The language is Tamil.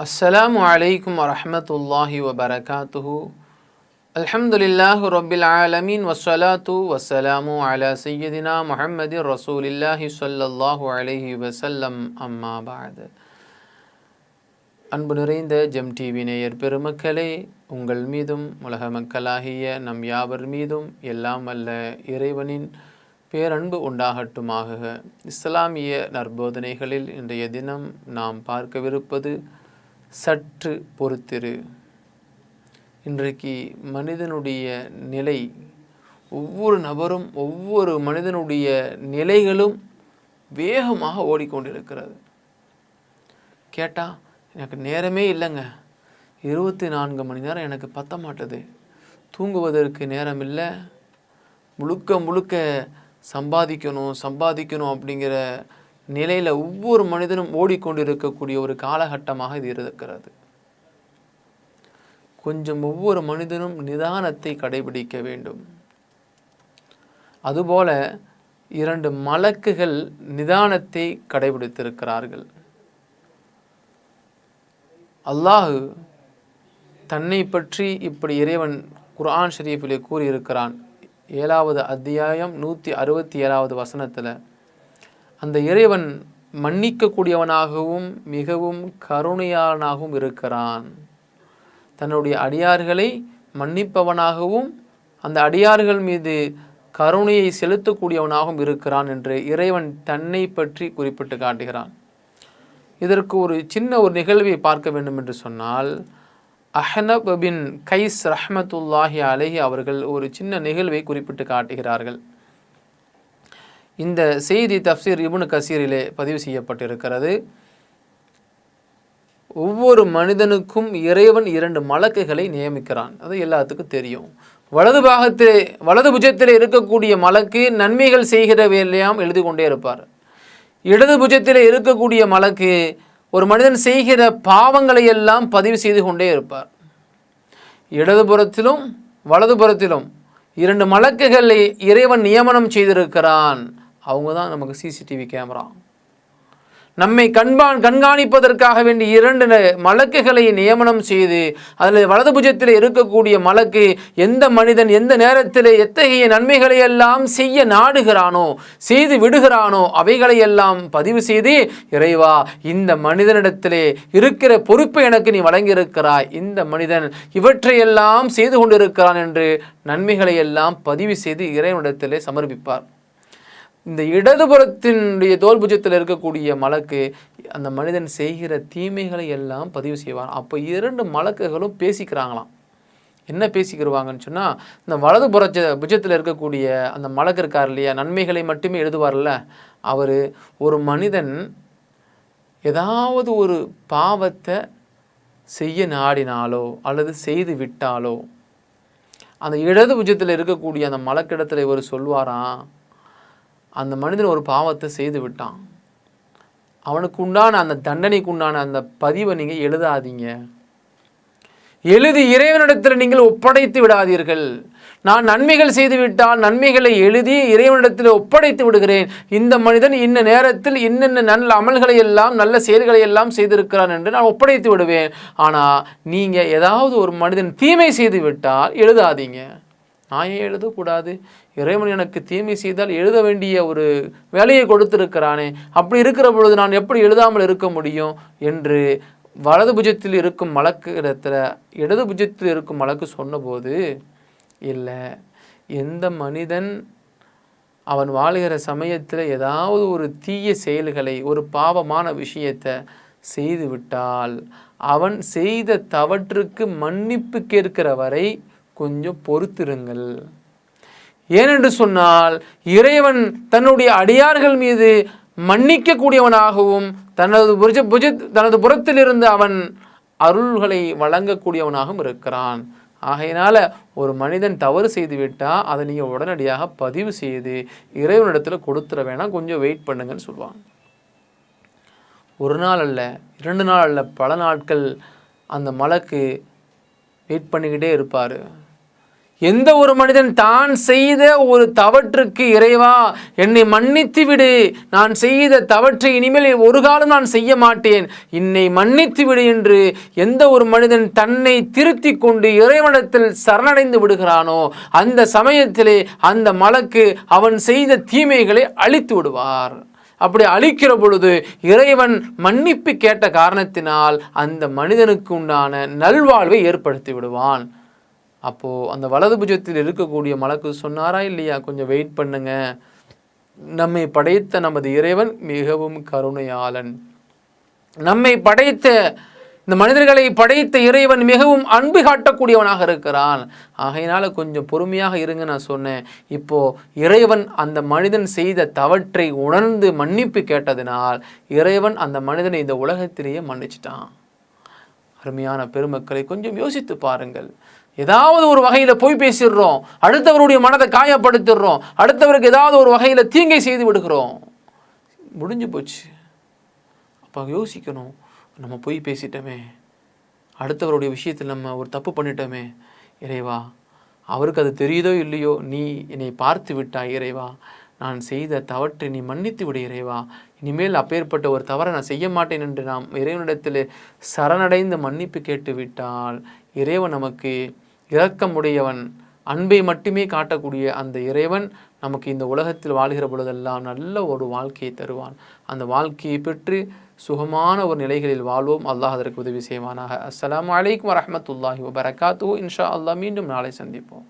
السلام عليكم ورحمة الله وبركاته الحمد لله رب العالمين والصلاة والسلام على سيدنا محمد رسول الله صلى الله عليه وسلم أما بعد அன்பு நிறைந்த ஜெம் டிவி நேயர் பெருமக்களே உங்கள் மீதும் உலக மக்களாகிய நம் யாவர் மீதும் எல்லாம் அல்ல இறைவனின் பேரன்பு உண்டாகட்டுமாக இஸ்லாமிய நற்போதனைகளில் இன்றைய தினம் நாம் பார்க்கவிருப்பது சற்று பொறுத்திரு. இன்றைக்கு மனிதனுடைய நிலை ஒவ்வொரு நபரும் ஒவ்வொரு மனிதனுடைய நிலைகளும் வேகமாக ஓடிக்கொண்டிருக்கிறது. கேட்டால் எனக்கு நேரமே இல்லைங்க. இருபத்தி நான்கு மணி நேரம் எனக்கு பத்த மாட்டுது தூங்குவதற்கு நேரம் இல்லை முழுக்க முழுக்க சம்பாதிக்கணும் சம்பாதிக்கணும் அப்படிங்கிற நிலையில் ஒவ்வொரு மனிதனும் ஓடிக்கொண்டிருக்கக்கூடிய ஒரு காலகட்டமாக இது இருக்கிறது கொஞ்சம் ஒவ்வொரு மனிதனும் நிதானத்தை கடைபிடிக்க வேண்டும். அதுபோல இரண்டு மலக்குகள் நிதானத்தை கடைபிடித்திருக்கிறார்கள். அல்லாஹு தன்னை பற்றி இப்படி இறைவன் குர்ஆன் ஷரீஃபிலே கூறியிருக்கிறான். ஏழாவது அத்தியாயம் நூற்றி அறுபத்தி ஏழாவது வசனத்தில் அந்த இறைவன் மன்னிக்கக்கூடியவனாகவும் மிகவும் கருணையாளனாகவும் இருக்கிறான். தன்னுடைய அடியார்களை மன்னிப்பவனாகவும் அந்த அடியார்கள் மீது கருணையை செலுத்தக்கூடியவனாகவும் இருக்கிறான் என்று இறைவன் தன்னை பற்றி குறிப்பிட்டு காட்டுகிறான். இதற்கு ஒரு சின்ன ஒரு நிகழ்வை பார்க்க வேண்டும் என்று சொன்னால் அஹனப் பின் கைஸ் ரஹமத்துல்லாஹி அலஹி அவர்கள் ஒரு சின்ன நிகழ்வை குறிப்பிட்டு காட்டுகிறார்கள். இந்த செய்தி தப்சீர் இபுனு கசீரிலே பதிவு செய்யப்பட்டிருக்கிறது. ஒவ்வொரு மனிதனுக்கும் இறைவன் இரண்டு மலக்குகளை நியமிக்கிறான். அது எல்லாத்துக்கும் தெரியும். வலது பாகத்திலே வலது புஜத்தில் இருக்கக்கூடிய மலக்கு நன்மைகள் செய்கிற வேலையாம் எழுதி கொண்டே இருப்பார். இடது புஜத்தில் இருக்கக்கூடிய மலக்கு ஒரு மனிதன் செய்கிற பாவங்களை எல்லாம் பதிவு செய்து கொண்டே இருப்பார். இடதுபுறத்திலும் வலதுபுறத்திலும் இரண்டு மலக்குகளை இறைவன் நியமனம் செய்திருக்கிறான். அவங்க தான் நமக்கு சிசிடிவி கேமரா. நம்மை கண்பான் கண்காணிப்பதற்காக வேண்டி இரண்டு மலக்குகளை நியமனம் செய்து அதில் வலது புஜத்தில் இருக்கக்கூடிய மலக்கு எந்த மனிதன் எந்த நேரத்தில் எத்தகைய நன்மைகளை எல்லாம் செய்ய நாடுகிறானோ செய்து விடுகிறானோ அவைகளை எல்லாம் பதிவு செய்து இறைவா இந்த மனிதனிடத்திலே இருக்கிற பொறுப்பை எனக்கு நீ வழங்கியிருக்கிறாய். இந்த மனிதன் இவற்றையெல்லாம் செய்து கொண்டிருக்கிறான் என்று நன்மைகளை எல்லாம் பதிவு செய்து இறைவனிடத்திலே சமர்ப்பிப்பார். இந்த இடதுபுறத்தினுடைய தோல்புஜத்தில் இருக்கக்கூடிய மலக்கு அந்த மனிதன் செய்கிற தீமைகளை எல்லாம் பதிவு செய்வான். அப்போ இரண்டு மலக்குகளும் பேசிக்கிறாங்களாம். என்ன பேசிக்கிடுவாங்கன்னு சொன்னால் இந்த வலது புறச்ச புஜத்தில் இருக்கக்கூடிய அந்த மலக்கு இருக்கார் இல்லையா நன்மைகளை மட்டுமே எழுதுவார்ல அவர் ஒரு மனிதன் ஏதாவது ஒரு பாவத்தை செய்ய நாடினாலோ அல்லது செய்து விட்டாலோ அந்த இடது புஜத்தில் இருக்கக்கூடிய அந்த மலக்கிடத்தில் இவர் சொல்வாராம் அந்த மனிதன் ஒரு பாவத்தை செய்து விட்டான். அவனுக்கு உண்டான அந்த தண்டனைக்கு உண்டான அந்த பதிவை நீங்கள் எழுதாதீங்க. எழுதி இறைவனிடத்தில் நீங்கள் ஒப்படைத்து விடாதீர்கள். நான் நன்மைகள் செய்துவிட்டால் நன்மைகளை எழுதி இறைவனிடத்தில் ஒப்படைத்து விடுகிறேன். இந்த மனிதன் இன்ன நேரத்தில் இன்னென்ன நல்ல அமல்களை எல்லாம் நல்ல செயல்களை எல்லாம் செய்திருக்கிறான் என்று நான் ஒப்படைத்து விடுவேன். ஆனால் நீங்கள் ஏதாவது ஒரு மனிதன் தீமை செய்து விட்டால் எழுதாதீங்க. நான் ஏன் எழுதக்கூடாது. இறைவன் எனக்கு தீமை செய்தால் எழுத வேண்டிய ஒரு வேலையை கொடுத்திருக்கிறானே. அப்படி இருக்கிற பொழுது நான் எப்படி எழுதாமல் இருக்க முடியும்? என்று வலது புஜத்தில் இருக்கும் மலக்கு இடத்துல இடது புஜத்தில் இருக்கும் மலக்கு சொன்னபோது இல்லை எந்த மனிதன் அவன் வாழ்கிற சமயத்தில் ஏதாவது ஒரு தீய செயல்களை ஒரு பாவமான விஷயத்தை செய்துவிட்டால் அவன் செய்த தவற்றுக்கு மன்னிப்பு கேட்கிற வரை கொஞ்சம் பொறுத்திருங்கள். ஏனென்று சொன்னால் இறைவன் தன்னுடைய அடியார்கள் மீது மன்னிக்கக்கூடியவனாகவும் தனது புஜ புஜ தனது புறத்திலிருந்து அவன் அருள்களை வழங்கக்கூடியவனாகவும் இருக்கிறான். ஆகையினால ஒரு மனிதன் தவறு செய்து விட்டால் அதை நீங்கள் உடனடியாக பதிவு செய்து இறைவனிடத்தில் கொடுத்துட வேணாம் கொஞ்சம் வெயிட் பண்ணுங்கன்னு சொல்லுவான் ஒரு நாள் அல்ல இரண்டு நாள் அல்ல பல நாட்கள் அந்த மலைக்கு வெயிட் பண்ணிக்கிட்டே இருப்பார். எந்த ஒரு மனிதன் தான் செய்த ஒரு தவற்றுக்கு இறைவா என்னை மன்னித்து விடு. நான் செய்த தவற்றை இனிமேல் ஒரு காலம் நான் செய்ய மாட்டேன். என்னை மன்னித்து விடு என்று எந்த ஒரு மனிதன் தன்னை திருத்தி கொண்டு இறைவனத்தில் சரணடைந்து விடுகிறானோ அந்த சமயத்திலே அந்த மலக்கு அவன் செய்த தீமைகளை அழித்து விடுவார். அப்படி அழிக்கிற பொழுது இறைவன் மன்னிப்பு கேட்ட காரணத்தினால் அந்த மனிதனுக்கு உண்டான நல்வாழ்வை ஏற்படுத்தி விடுவான். அப்போது அந்த வலது புஜத்தில் இருக்கக்கூடிய மலக்கு சொன்னாரா இல்லையா? கொஞ்சம் வெயிட் பண்ணுங்க. நம்மை படைத்த நமது இறைவன் மிகவும் கருணையாளன். நம்மை படைத்த இந்த மனிதர்களை படைத்த இறைவன் மிகவும் அன்பு காட்டக்கூடியவனாக இருக்கிறான். ஆகையினால கொஞ்சம் பொறுமையாக இருங்க நான் சொன்னேன். இப்போ இறைவன் அந்த மனிதன் செய்த தவற்றை உணர்ந்து மன்னிப்பு கேட்டதினால் இறைவன் அந்த மனிதனை இந்த உலகத்திலேயே மன்னிச்சிட்டான். அருமையான பெருமக்களை கொஞ்சம் யோசித்து பாருங்கள். ஏதாவது ஒரு வகையில் போய் பேசிடுறோம். அடுத்தவருடைய மனதை காயப்படுத்திடுறோம். அடுத்தவருக்கு ஏதாவது ஒரு வகையில் தீங்கை செய்து விடுகிறோம். முடிஞ்சு போச்சு. அப்போ யோசிக்கணும். நம்ம போய் பேசிட்டோமே. அடுத்தவருடைய விஷயத்தில் நம்ம ஒரு தப்பு பண்ணிட்டோமே. இறைவா அவருக்கு அது தெரியுதோ இல்லையோ நீ என்னை பார்த்து விட்டாய் இறைவா. நான் செய்த தவற்றை நீ மன்னித்து விடு இறைவா. இனிமேல் அப்பேற்பட்ட ஒரு தவறை நான் செய்ய மாட்டேன் என்று நாம் இறைவனிடத்தில் சரணடைந்து மன்னிப்பு கேட்டு விட்டால் இறைவன் நமக்கு இரக்கமுடையவன் அன்பை மட்டுமே காட்டக்கூடிய அந்த இறைவன் நமக்கு இந்த உலகத்தில் வாழ்கிற பொழுதெல்லாம் நல்ல ஒரு வாழ்க்கையை தருவான். அந்த வாழ்க்கையை பெற்று சுகமான ஒரு நிலைகளில் வாழ்வோம். அல்லாஹ் அதற்கு உதவி செய்வானாக. அஸ்லாம் வலைக்கம் வரமத்துல்லாஹி வபரகாத்து இன்ஷா அல்லாஹ் மீண்டும் நாளை சந்திப்போம்.